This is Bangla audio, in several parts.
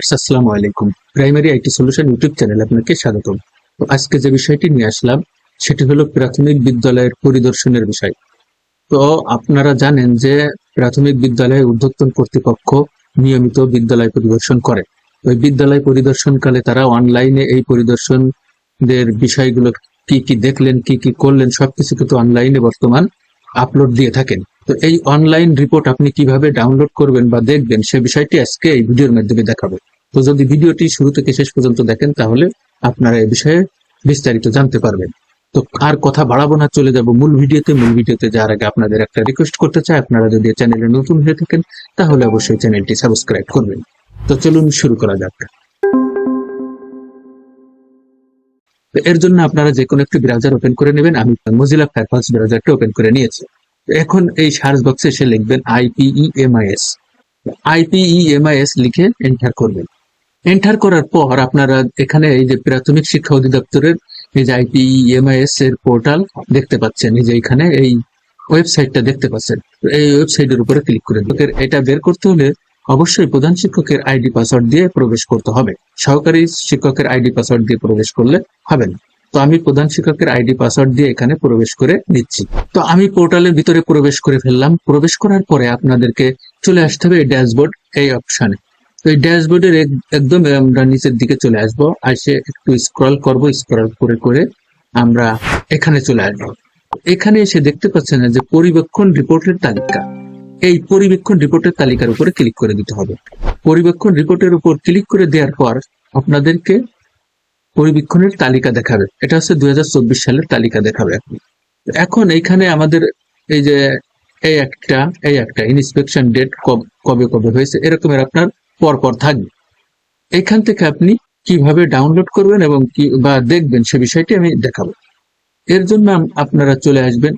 আসসালামু আলাইকুম। প্রাইমারি আইটি সলিউশন ইউটিউব চ্যানেলে আপনাকে স্বাগতম। তো আজকে যে বিষয়টি নিয়ে আসলাম, সেটি হলো প্রাথমিক বিদ্যালয়ের পরিদর্শনের বিষয়। তো আপনারা জানেন যে প্রাথমিক বিদ্যালয়ে ঊর্ধ্বতন কর্তৃপক্ষ নিয়মিত বিদ্যালয় পরিদর্শন করে। ওই বিদ্যালয় পরিদর্শনকালে তারা অনলাইনে এই পরিদর্শনদের বিষয়গুলো কি কি দেখলেন, কি কি করলেন, সবকিছু কিন্তু অনলাইনে বর্তমান আপলোড দিয়ে থাকেন। তো এই অনলাইন রিপোর্ট আপনি কীভাবে ডাউনলোড করবেন বা দেখবেন, সে বিষয়টি আজকে এই ভিডিওর মাধ্যমে দেখাবো। তো যদি ভিডিওটি শুরু থেকে শেষ পর্যন্ত দেখেন, তাহলে আপনারা এই বিষয়ে বিস্তারিত জানতে পারবেন। তো আর কথা বাড়াবো না, চলে যাব মূল ভিডিওতে। মূল ভিডিওতে যাওয়ার আগে আপনাদের একটা রিকোয়েস্ট করতে চাই। আপনারা যদি চ্যানেলে নতুন হয়ে থাকেন, তাহলে অবশ্যই চ্যানেলটি সাবস্ক্রাইব করবেন। তো চলুন শুরু করা যাক। এর জন্য আপনারা যে কোনো একটি ব্রাউজার ওপেন করে নেবেন। আমি মজিলা ফায়ারফক্স ব্রাউজারটা ওপেন করে নিয়েছি। এখন এই সার্চ বক্সে এসে লিখবেন আইপিইএমআইএস আইপিইএমআইএস লিখে এন্টার করবেন। এন্টার করার পর আপনারা এখানে এই যে প্রাথমিক শিক্ষা অধিদপ্তরের এই যে আইপিইএমআইএস এর পোর্টাল দেখতে পাচ্ছেন। এই যে এখানে এই ওয়েবসাইটটা দেখতে পাচ্ছেন। এই ওয়েবসাইটের উপরে ক্লিক করে দিন। এটা বের করতে হলে অবশ্যই প্রধান শিক্ষকের আইডি পাসওয়ার্ড দিয়ে প্রবেশ করতে হবে। সহকারী শিক্ষকের আইডি পাসওয়ার্ড দিয়ে প্রবেশ করলে হবে না। তো আমি প্রধান শিক্ষকের আইডি পাসওয়ার্ড দিয়ে এখানে প্রবেশ করে নিচ্ছি। তো আমি পোর্টালের ভিতরে প্রবেশ করে ফেললাম। প্রবেশ করার পরে আপনাদেরকে চলে আসতে হবে এই ড্যাশবোর্ড এই অপশানে তো এই ড্যাশবোর্ডের একদম আমরা নিচের দিকে চলে আসব। আসে একটু স্ক্রল করব স্ক্রল করে করে আমরা এখানে চলে আসব। এখানে এসে দেখতে পাচ্ছেন যে পরিবেক্ষণ রিপোর্টের তালিকা। এই পরিবেক্ষণ রিপোর্টের তালিকার উপরে ক্লিক করে দিতে হবে। পরিবেক্ষণ রিপোর্টের উপর ক্লিক করে দেওয়ার পর আপনাদেরকে পরিবেক্ষণের তালিকা দেখাবে। এটা হচ্ছে দুই হাজার চব্বিশ সালের তালিকা দেখাবে এখন। এখন এইখানে আমাদের এই যে এই একটা এই একটা ইন্সপেকশন ডেট কবে কবে হয়েছে, এরকমের আপনার পর পর থাকবে। এইখান থেকে আপনি কীভাবে ডাউনলোড করবেন এবং কি বা দেখবেন সে বিষয়টি আমি দেখাবো। এর জন্য আপনারা চলে আসবেন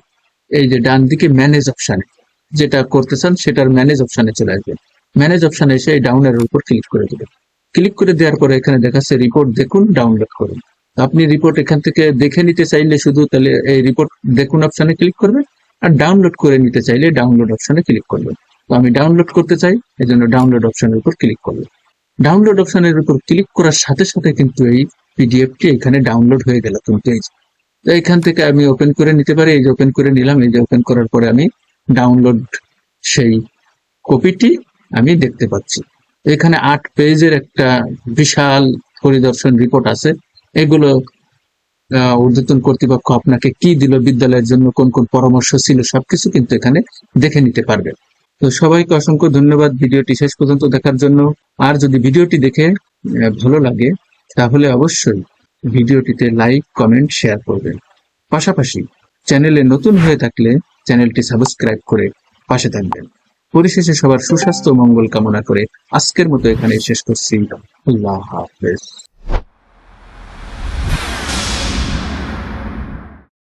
এই যে ডান দিকে ম্যানেজ অপশানে যেটা করতে চান সেটার ম্যানেজ অপশানে চলে আসবেন। ম্যানেজ অপশানে এসে এই ডাউনের উপর ক্লিক করে দেবেন। ক্লিক করে দেওয়ার পরে এখানে দেখাচ্ছে রিপোর্ট দেখুন ডাউনলোড করুন। আপনি রিপোর্ট এখান থেকে দেখে নিতে চাইলে শুধু তাহলে এই রিপোর্ট দেখুন অপশানে ক্লিক করবেন আর ডাউনলোড করে নিতে চাইলে ডাউনলোড অপশানে ক্লিক করবেন। তো আমি ডাউনলোড করতে চাই এই জন্য ডাউনলোড অপশানের উপর ক্লিক করব। ডাউনলোড অপশানের উপর ক্লিক করার সাথে সাথে কিন্তু এই পিডিএফটি এখানে ডাউনলোড হয়ে গেল। কিন্তু এই তো এখান থেকে আমি ওপেন করে নিতে পারি, এই যে ওপেন করে নিলাম, এই যে ওপেন করার পরে আমি ডাউনলোড সেই কপিটি আমি দেখতে পাচ্ছি। এখানে আট পেজের একটা বিশাল পরিদর্শন রিপোর্ট আছে। এগুলো ঊর্ধ্বতন কর্তৃপক্ষ আপনাকে কি দিল, বিদ্যালয়ের জন্য কোন কোন পরামর্শ ছিল, সবকিছু কিন্তু এখানে দেখে নিতে পারবেন তো সবাইকে অসংখ্য ধন্যবাদ ভিডিওটি শেষ পর্যন্ত দেখার জন্য। আর যদি ভিডিওটি দেখে ভালো লাগে, তাহলে অবশ্যই ভিডিওটিতে লাইক, কমেন্ট, শেয়ার করবেন। পাশাপাশি চ্যানেলে নতুন হয়ে থাকলে চ্যানেলটি সাবস্ক্রাইব করে পাশে থাকবেন। পরিশেষে সবার সুস্বাস্থ্য মঙ্গল কামনা করে আজকের মতো এখানে শেষ করছি। আল্লাহ হাফেজ।